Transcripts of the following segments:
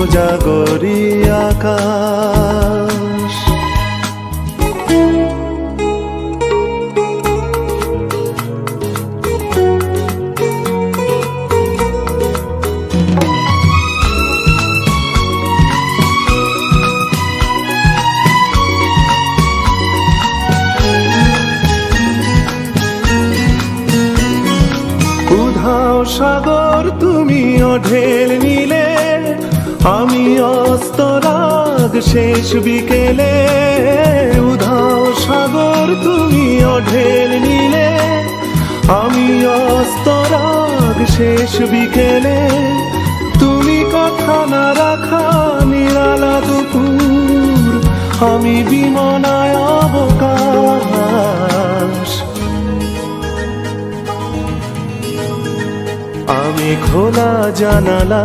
কোজাগরি আকাশ। সাগর তুমি ঢেল নিলে আমি অস্তরাগ শেষ বিকেলে উধাও সাগর তুমি ঢেল নিলে। আমি অস্তরাগ শেষ বিকেলে তুমি কথা না রাখা নিরালা দুপুর। আমি বিমনায় অবকাশ। আমি খোলা জানালা।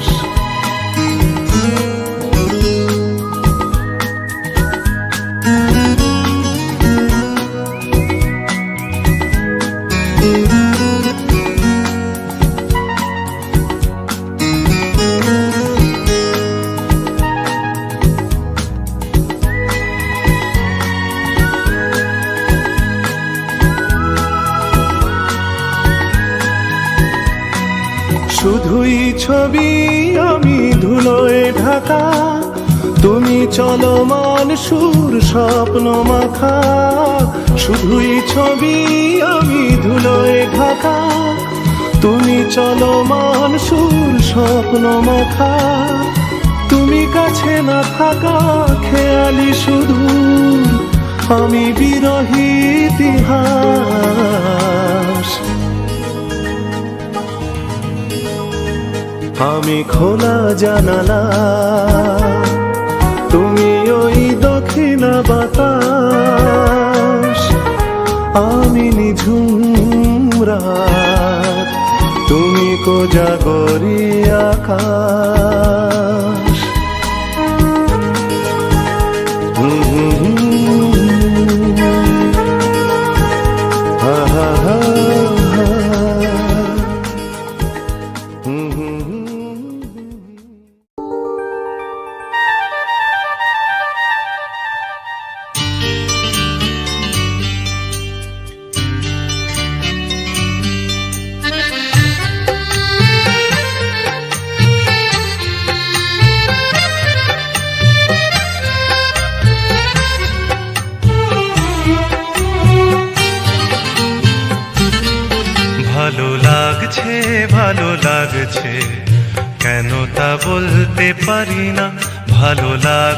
ছবি আমি ধুলোয় ঢাকা। তুমি চলমান সুর স্বপ্ন মাখা। শুধুই ছবি আমি ধুলোয় ঢাকা। তুমি চলমান সুর স্বপ্ন মাখা। তুমি কাছে না থাকা খেয়ালি শুধু। আমি বিরহী ইতিহাস। আমি খোলা জানালা। তুমি ওই দক্ষিণ বাতাস। আমি নিঝুম রাত। তুমি কোজাগরি আকাশ। হুম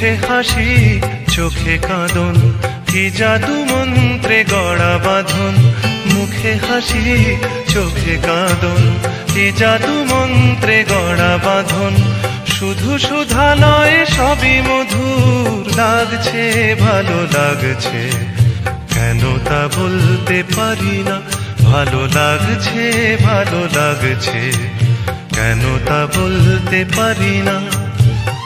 মুখে হাসি, চোখে কাঁদন, কি জাদু মন্ত্রে গড়া বাঁধন? মুখে হাসি, চোখে কাঁদন, কি জাদু মন্ত্রে গড়া বাঁধন? শুধু সুধা নয় সবই মধুর, লাগছে, ভালো লাগছে। কেন তা বলতে পারি না? ভালো লাগছে ভালো লাগছে। কেন তা বলতে পারি না?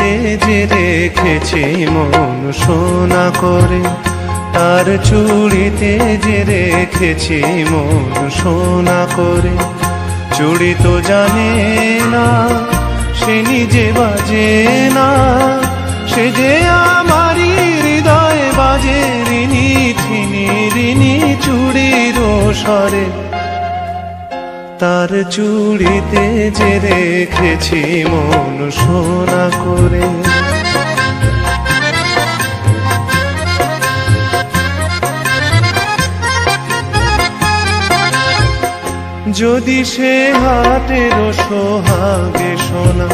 চুড়িতে যে রেখেছি মন সোনা করে। তার চুড়িতে যে রেখেছি মন সোনা করে। চুড়ি তো জানে না, সে নিজে বাজে না। সে যে আমারই হৃদয় বাজে, রিনি ঠিনি, রিনি চুড়ির সরে তার চুড়িতে যে রেখেছি মন সোনা করে। যদি সে হাটের সোহাগে সোনা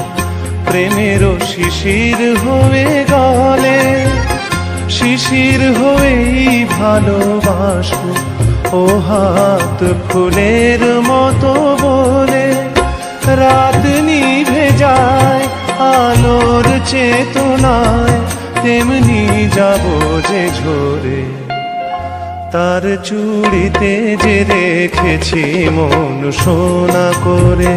প্রেমেরও শিশির হয়ে গলে, শিশির হয়েই ভালোবাসবো ও হাত ফুলের মতো বলে রাত নিভে যায়, আলোর চেতনায় তেমনি যাব যে ঝরে। তার চুড়িতে যে রেখেছি মন শোনা করে।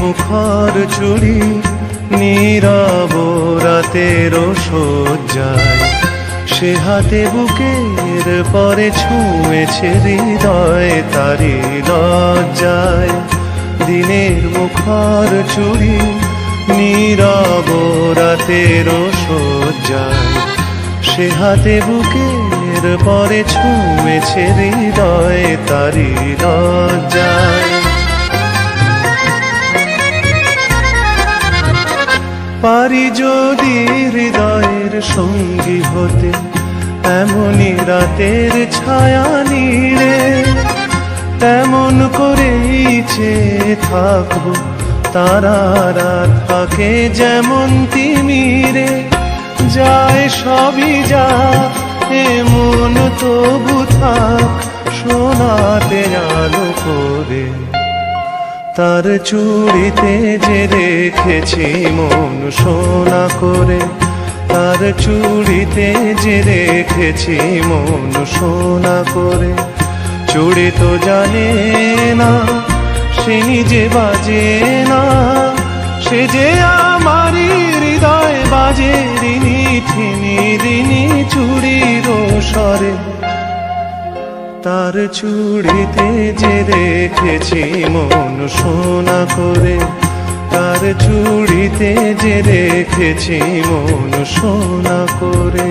মুখর চুড়ি নীরব রাতের সজ্জায় সে হাতে বুকের পরে ছুঁয়েছে হৃদয় তারি লজ্জায়। দিনের মুখর চুড়ি নীরব রাতের সজ্জায় সে হাতে বুকের পরে ছুঁয়েছে হৃদয় তারি লজ্জায়। পারি যদি হৃদয়ের সঙ্গী হতে, এমনই রাতের ছায়া নিড়ে তেমন করেই চেয়ে থাকব তারারা থাকে যেমন তিমিরে যায় সবই যা এমন তবু থাক সোনাতে আলো করে। তার চুড়িতে যে রেখেছি মন সোনা করে, তার চুড়িতে যে রেখেছি মন সোনা করে। চুড়ি তো জানে না, সে নিজে বাজে না, সে যে আমারই হৃদয় বাজে, রিনি ঠিনি রিনি চুড়ির স্বরে। তার চুড়িতে যে রেখেছি মন সোনা করে তার চুড়িতে যে রেখেছি মন সোনা করে।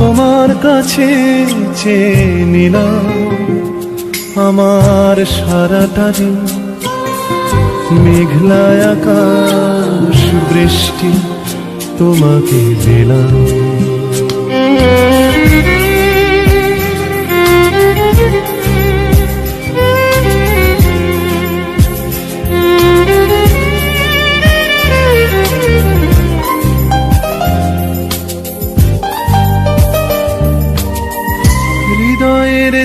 তোমার কাছে চেয়ে নিলাম আমার সারাটা দিন। মেঘলা আকাশ বৃষ্টি তোমাকে দিলাম।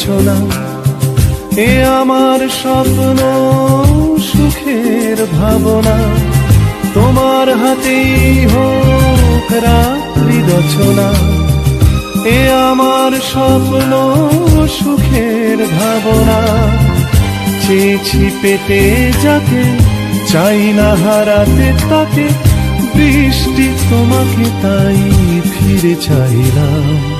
রাত্রি রচনা এ আমার স্বপ্ন সুখের ভাবনা। তোমার হাতেই হোক রাত্রি রচনা। এ আমার স্বপ্ন সুখের ভাবনা। চেয়েছি পেতে যাকে, চাই না হারাতে তাকে। বৃষ্টি তোমাকে তাই ফিরে চাইলাম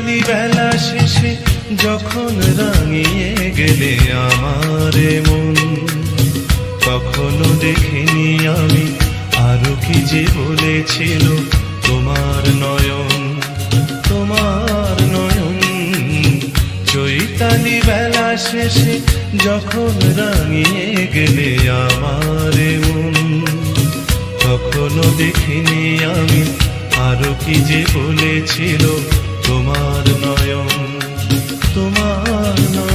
চৈতালি বেলা শেষে যখন রাঙিয়ে গেলে আমার মন কখনো দেখিনি আমি আরও কি যে বলেছিল তোমার নয়ন তোমার নয়ন। চৈতালি বেলা শেষে যখন রাঙিয়ে গেলে আমার মন কখনো দেখিনি আমি আরও কি যে বলেছিল তোমার নয়ন তোমার নয়ন।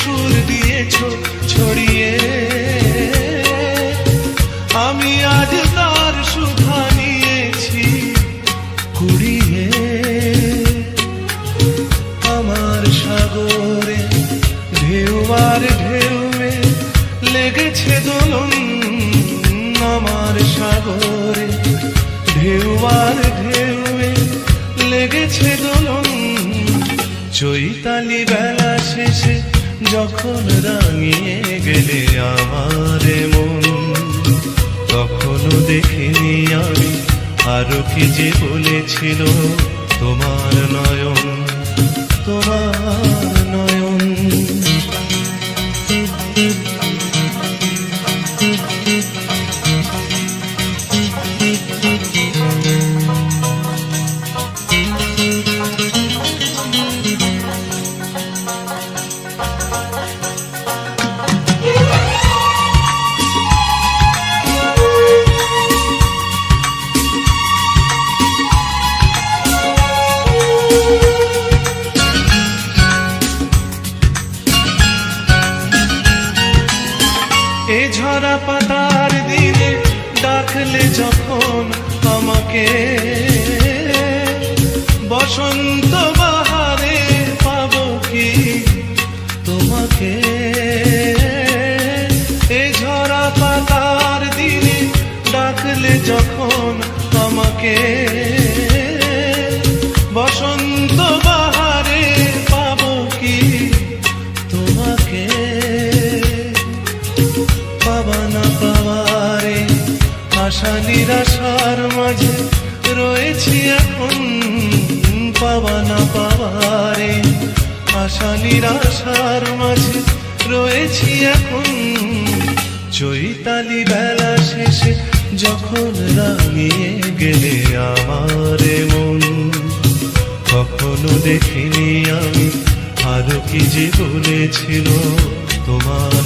সুর দিয়েছ ছড়িয়ে। আমি আজ তার সুধা নিয়েছি কুড়িয়ে। আমার সাগরে ঢেউ আর ঢেউয়ে লেগেছে দোলন। আমার সাগরে ঢেউ আর ঢেউয়ে লেগেছে দোলন। চৈতালি বেলা যখন রাঙিয়ে গেলে আমার মন, তখনও দেখিনি আমি আরও কি যে বলেছিল তোমার নয়ন। তোমার ডাকলে যখন আমাকে আশা, নিরাশার মাঝে রয়েছি এখন। পাবা না পাওয়ারে আশা, নিরাশার মাঝে রয়েছি এখন। চৈতালি বেলা শেষে যখন রাঙিয়ে গেলে আমার মন, কখনো দেখিনি আমি আরও কি যে বলেছিল তোমার